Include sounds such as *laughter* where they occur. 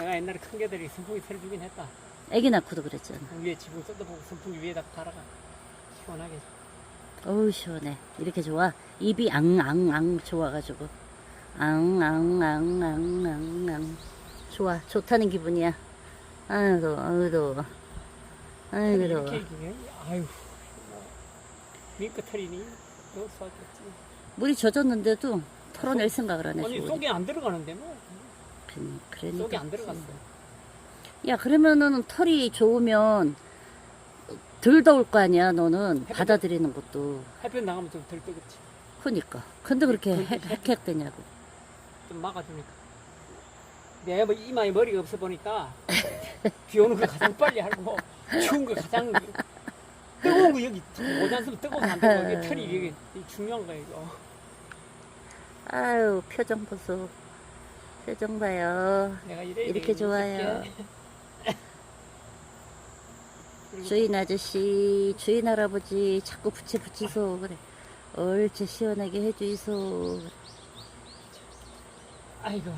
내가 옛날에 큰 개들이 선풍기 틀어 주긴 했다. 애기 낳고도 그랬잖아. 위에 지붕 쏟아보고 선풍기 위에다 달아가 시원하게. 어우 시원해. 이렇게 좋아. 입이 앙앙앙 좋아가지고 앙앙앙앙앙앙 좋아. 좋다는 기분이야. 아유 더워. 아유 더워. 아유 더워. 이렇게 얘기해. 아유. 뭐, 밀크 털이니 너 쏘았겠지. 물이 젖었는데도 털어낼 생각을 안 해. 아니. 속에 안 들어가는데 뭐 그러니까. 속에 안 들어갔어. 야 그러면은 털이 좋으면 덜 더울 거 아니야. 너는 받아들이는 것도. 햇볕 나가면 좀 덜 뜨겁지. 그니까. 근데 그렇게 헥헥대냐고. 좀 막아주니까. 내가 뭐 이마에 머리가 없어 보니까 비 오는 거 가장 빨리 하고 추운 거 가장 뜨거운 거 여기 오지 않으면 뜨거운 거안 뜨거 이게 털이 이게 중요한 거야 이거. 아유 표정 보소. 표정 봐요. 이래 이렇게 좋아요. *laughs* 주인 아저씨, 주인 할아버지 자꾸 붙이 붙이소 그래. 옳지 시원하게 해주이소. 아이고